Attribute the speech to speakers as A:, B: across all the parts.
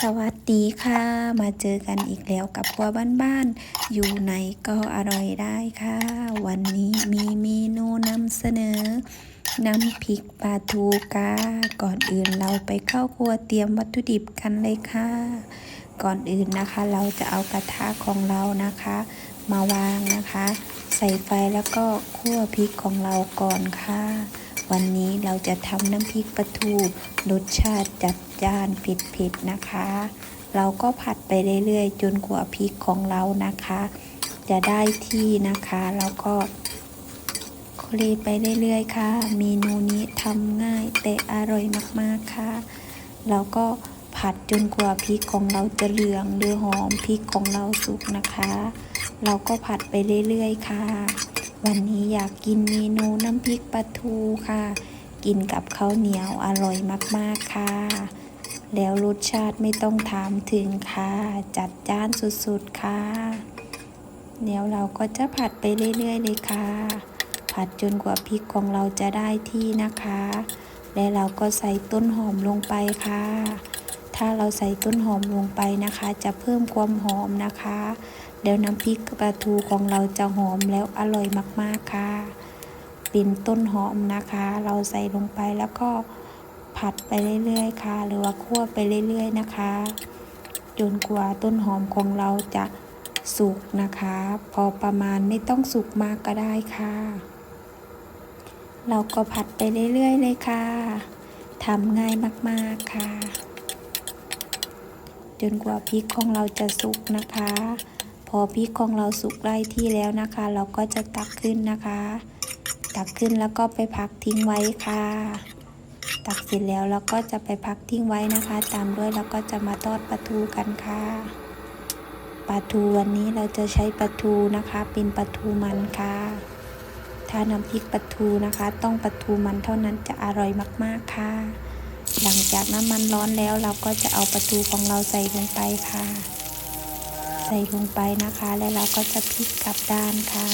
A: สวัสดีค่ะ มาเจอกันอีกแล้วกับครัวบ้านๆ อยู่ไหนก็อร่อยได้ค่ะ วันนี้มีเมนูนำเสนอ น้ำพริกปลาทูกาก่อนอื่นเราไปเข้าครัวเตรียมวัตถุดิบกันเลยค่ะ ก่อนอื่นนะคะ เราจะเอากระทะของเรานะคะ มาวางนะคะ ใส่ไฟแล้วก็คั่วพริกของเราก่อนค่ะ วันนี้เราจะทำน้ำพริกปลาทูรสชาติจัดจ้านผ็ดๆนะคะ เราก็ผัดไปเรื่อยๆ จนกว่าพริกของเรานะคะ จะได้ที่นะคะแล้วก็คลีไปเรื่อยๆค่ะ เมนูนี้ทำง่ายแต่อร่อยมากๆค่ะเราก็ผัดจนกว่าพริกของเราจะเหลืองหรือหอมพริกของเราสุกนะคะ เราก็ผัดไปเรื่อยๆค่ะ วันนี้อยากกินเมนูน้ำพริกปลาทูค่ะ กินกับข้าวเหนียวอร่อยมากๆค่ะ แล้วรสชาติไม่ต้องถามถึงค่ะ จัดจ้านสุดๆค่ะเดี๋ยวเราก็จะผัดไปเรื่อยๆเลยค่ะ ผัดจนกว่าพริกของเราจะได้ที่นะคะ และเราก็ใส่ต้นหอมลงไปค่ะ ถ้าเราใส่ต้นหอมลงไปนะคะ จะเพิ่มความหอมนะคะ แล้วน้ำพริกปลาทูของเราจะหอมแล้วอร่อยมากๆค่ะ เป็นต้นหอมนะคะ เราใส่ลงไปแล้วก็ผัดไปเรื่อยๆ ค่ะ หรือว่าคั่วไปเรื่อยๆนะคะ จนกว่าต้นหอมของเราจะสุกนะคะ พอประมาณไม่ต้องสุกมากก็ได้ค่ะ เราก็ผัดไปเรื่อยๆ เลยค่ะทำง่ายมากๆค่ะ จนกว่าพริกของเราจะสุกนะคะ อพริกของเราสุกได้ที่แล้วนะคะ เราก็จะตักขึ้นนะคะ ตักขึ้นแล้วก็ไปพักทิ้งไว้ค่ะ ตักเสร็จแล้วเราก็จะไปพักทิ้งไว้นะคะ ตามด้วยเราก็จะมาทอดปลาทูกันค่ะปลาทูวันนี้เราจะใช้ปลาทูนะคะ เป็นปลาทูมันค่ะถ้าน้ำพริกปลาทูนะคะ ต้องปลาทูมันเท่านั้นจะอร่อยมากๆค่ะ หลังจากน้ำมันร้อนแล้วเราก็จะเอาปลาทูของเราใส่ลงไปค่ะ ส่ลงไปนะคะ แล้วเราก็จะพลิกกลับด้านค่ะ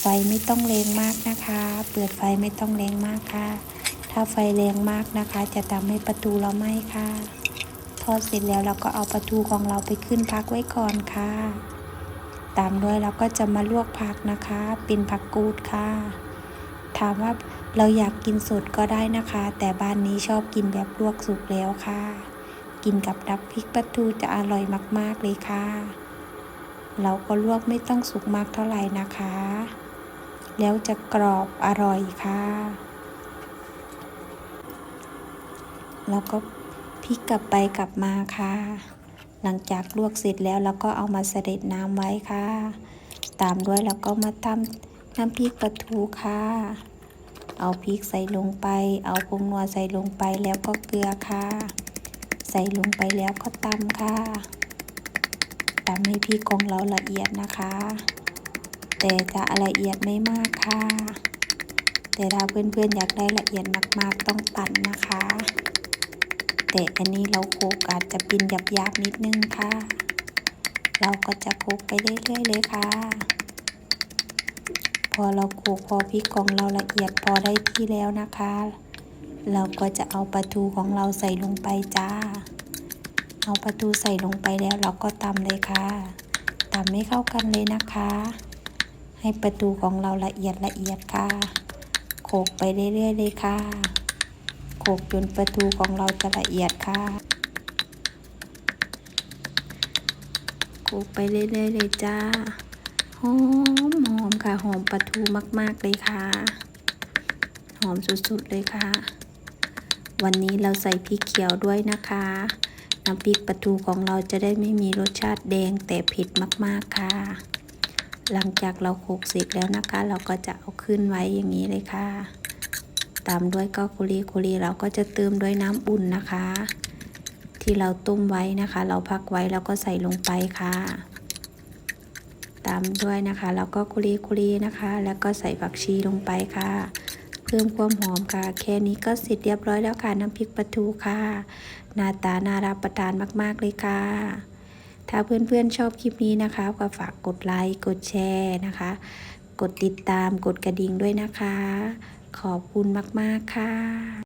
A: ไฟไม่ต้องแรงมากนะคะ เปิดไฟไม่ต้องแรงมากค่ะ ถ้าไฟแรงมากนะคะ จะทำให้ประตูเราไหม้ค่ะทอดเสร็จแล้วเราก็เอาปลาทูของเราไปขึ้นพักไว้ก่อนค่ะ ตามด้วยเราก็จะมาลวกผักนะคะ เป็นผักกูดค่ะ ถามว่าเราอยากกินสดก็ได้นะคะ แต่บ้านนี้ชอบกินแบบลวกสุกแล้วค่ะ กินกับดับพริกปลาทูจะอร่อยมาก ๆ เลยค่ะ เราก็ลวกไม่ต้องสุกมากเท่าไหร่นะคะ แล้วจะกรอบอร่อยค่ะ แล้วก็พลิกกลับไปกลับมาค่ะ หลังจากลวกเสร็จแล้วเราก็เอามาเสด็จน้ำไว้ค่ะ ตามด้วยเราก็มาทำน้ำพริกปลาทูค่ะเอาพริกใส่ลงไป เอาผงนัวใส่ลงไปแล้วก็เกลือค่ะ ส่ลงไปแล้วก็ตำค่ะตำให้พริกของเราละเอียดนะคะ แต่จะละเอียดไม่มากค่ะ แต่ถ้าเพื่อนๆอยากได้ละเอียดมากๆต้องปั่นนะคะ แต่อันนี้เราโขลกอาจจะป็นหยาบๆนิดนึงค่ะ เราก็จะโขลกไปเรื่อยๆเลยค่ะ พอเราโขลกพอพริกของเราละเอียดพอได้ที่แล้วนะคะเราก็จะเอาปลาทูของเราใส่ลงไปจ้า เอาปลาทูใส่ลงไปแล้วเราก็ตำเลยค่ะตำให้เข้ากันเลยนะคะ ให้ปลาทูของเราละเอียดละเอียดค่ะโขกไปเรื่อยๆเลยค่ะโขกจนปลาทูของเราจะละเอียดค่ะโขกไปเรื่อยๆเลยจ้าหอมหอมค่ะหอมปลาทูมากๆเลยค่ะ หอมสุดๆเลยค่ะ วันนี้เราใส่พริกเขียวด้วยนะคะ น้ำพริกปลาทูของเราจะได้ไม่มีรสชาติแดงแต่เผ็ดมากๆค่ะ หลังจากเราโขลกเสร็จแล้วนะคะ เราก็จะเอาขึ้นไว้อย่างนี้เลยค่ะ ตามด้วยก็คุรีคุรีเราก็จะเติมด้วยน้ำอุ่นนะคะ ที่เราต้มไว้นะคะ เราพักไว้แล้วก็ใส่ลงไปค่ะ ตามด้วยนะคะแล้วก็คุรีคุรีนะคะ แล้วก็ใส่ผักชีลงไปค่ะ เพิ่มความหอมค่ะ แค่นี้ก็เสร็จเรียบร้อยแล้วค่ะน้ำพริกปลาทูค่ะหน้าตาน่ารับประทานมาก ๆ เลยค่ะ ถ้าเพื่อนๆชอบคลิปนี้นะคะ ก็ฝากกดไลค์กดแชร์นะคะ กดติดตามกดกระดิ่งด้วยนะคะ ขอบคุณมาก ๆ ค่ะ